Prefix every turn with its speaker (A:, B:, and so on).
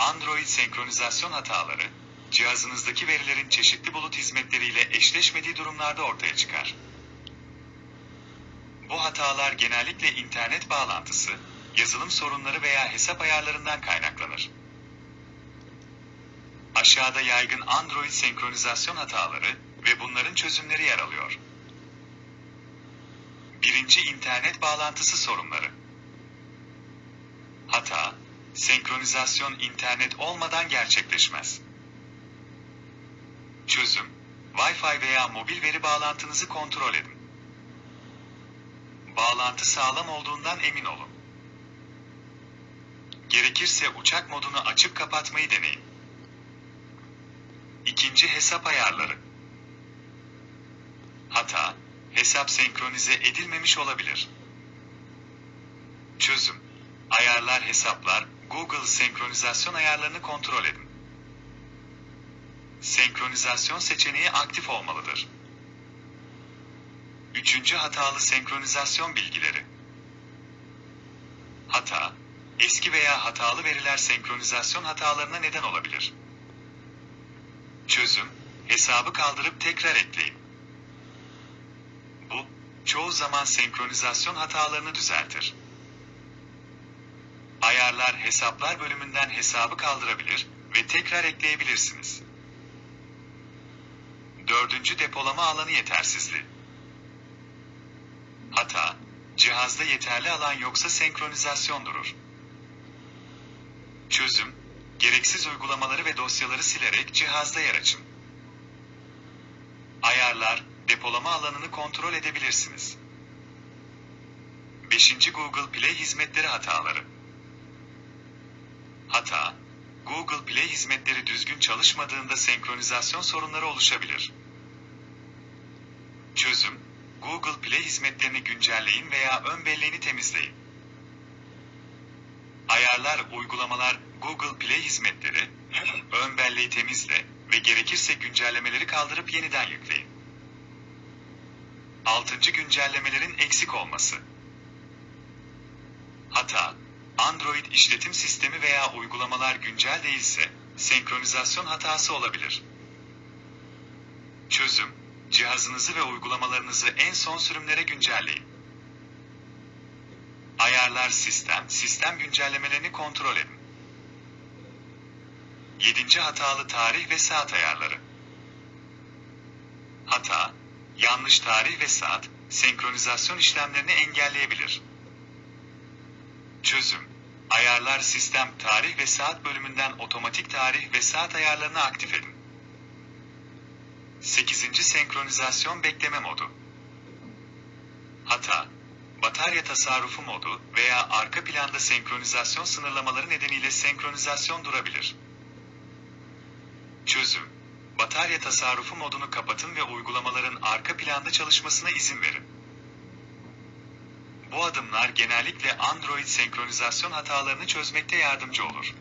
A: Android senkronizasyon hataları, cihazınızdaki verilerin çeşitli bulut hizmetleriyle eşleşmediği durumlarda ortaya çıkar. Bu hatalar genellikle internet bağlantısı, yazılım sorunları veya hesap ayarlarından kaynaklanır. Aşağıda yaygın Android senkronizasyon hataları ve bunların çözümleri yer alıyor. Birinci internet bağlantısı sorunları. Hata, senkronizasyon internet olmadan gerçekleşmez. Çözüm, Wi-Fi veya mobil veri bağlantınızı kontrol edin. Bağlantı sağlam olduğundan emin olun. Gerekirse uçak modunu açıp kapatmayı deneyin. İkinci hesap ayarları. Hata, hesap senkronize edilmemiş olabilir. Çözüm, ayarlar hesaplar, Google senkronizasyon ayarlarını kontrol edin. Senkronizasyon seçeneği aktif olmalıdır. Üçüncü hatalı senkronizasyon bilgileri. Hata, eski veya hatalı veriler senkronizasyon hatalarına neden olabilir. Çözüm, hesabı kaldırıp tekrar ekleyin. Bu, çoğu zaman senkronizasyon hatalarını düzeltir. Ayarlar hesaplar bölümünden hesabı kaldırabilir ve tekrar ekleyebilirsiniz. Dördüncü depolama alanı yetersizliği. Hata, cihazda yeterli alan yoksa senkronizasyon durur. Çözüm, gereksiz uygulamaları ve dosyaları silerek cihazda yer açın. Ayarlar, depolama alanını kontrol edebilirsiniz. 5. Google Play hizmetleri hataları. Hata, Google Play hizmetleri düzgün çalışmadığında senkronizasyon sorunları oluşabilir. Çözüm, Google Play hizmetlerini güncelleyin veya ön belleğini temizleyin. Ayarlar, uygulamalar, Google Play hizmetleri, ön belleği temizle ve gerekirse güncellemeleri kaldırıp yeniden yükleyin. 6. Güncellemelerin eksik olması. Hata, Android işletim sistemi veya uygulamalar güncel değilse, senkronizasyon hatası olabilir. Çözüm, cihazınızı ve uygulamalarınızı en son sürümlere güncelleyin. Ayarlar sistem, sistem güncellemelerini kontrol edin. 7. Hatalı tarih ve saat ayarları. Hata, yanlış tarih ve saat, senkronizasyon işlemlerini engelleyebilir. Çözüm, ayarlar sistem tarih ve saat bölümünden otomatik tarih ve saat ayarlarını aktif edin. 8. Senkronizasyon bekleme modu. Hata, batarya tasarrufu modu veya arka planda senkronizasyon sınırlamaları nedeniyle senkronizasyon durabilir. Çözüm, batarya tasarrufu modunu kapatın ve uygulamaların arka planda çalışmasına izin verin. Bu adımlar genellikle Android senkronizasyon hatalarını çözmekte yardımcı olur.